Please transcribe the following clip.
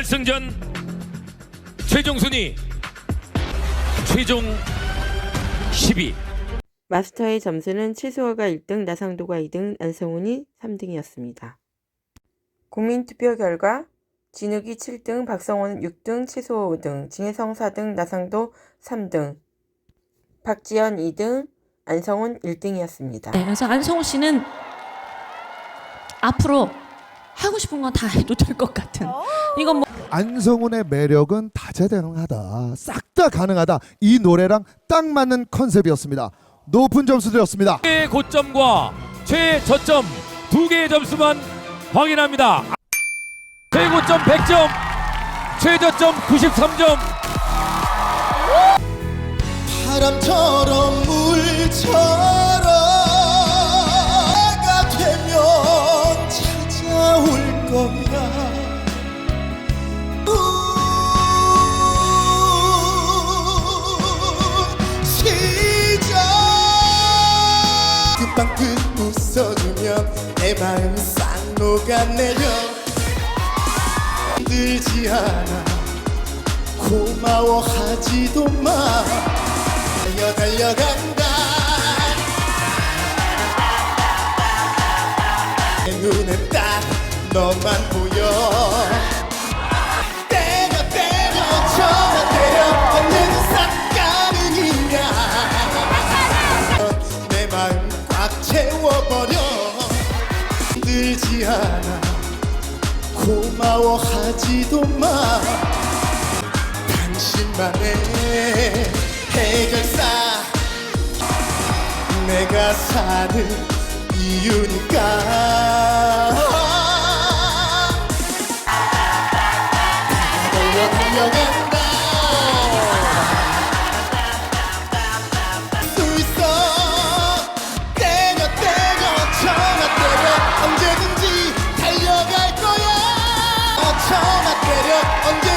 결승전 최종 순위 최종 10위 마스터의 점수는 최수호가 1등, 나상도가 2등, 안성훈이 3등이었습니다. 국민투표 결과 진욱이 7등, 박성원 6등, 최수호 5등, 진혜성 4등, 나상도 3등, 박지연 2등, 안성훈 1등이었습니다. 네, 그래서 안성우 씨는 앞으로 하고 싶은 건 다 해도 될 것 같은. 이건 뭐 안성훈의 매력은 다재다능하다. 싹 다 가능하다. 이 노래랑 딱 맞는 컨셉이었습니다. 높은 점수 드렸습니다. 의 고점과 최저점 두 개의 점수만 확인합니다. 최고점 100점, 최저점 93점. 바람처럼 물처럼 그 웃어주면 내 마음 싹 녹아내려. 들지 않아. 고마워하지도 마. 달려 달려간다. 내 눈엔 딱 너만 보여 않아 고마워하지도 마. 당신만의 해결사. 내가 사는 이유니까. 달려 달려간 언제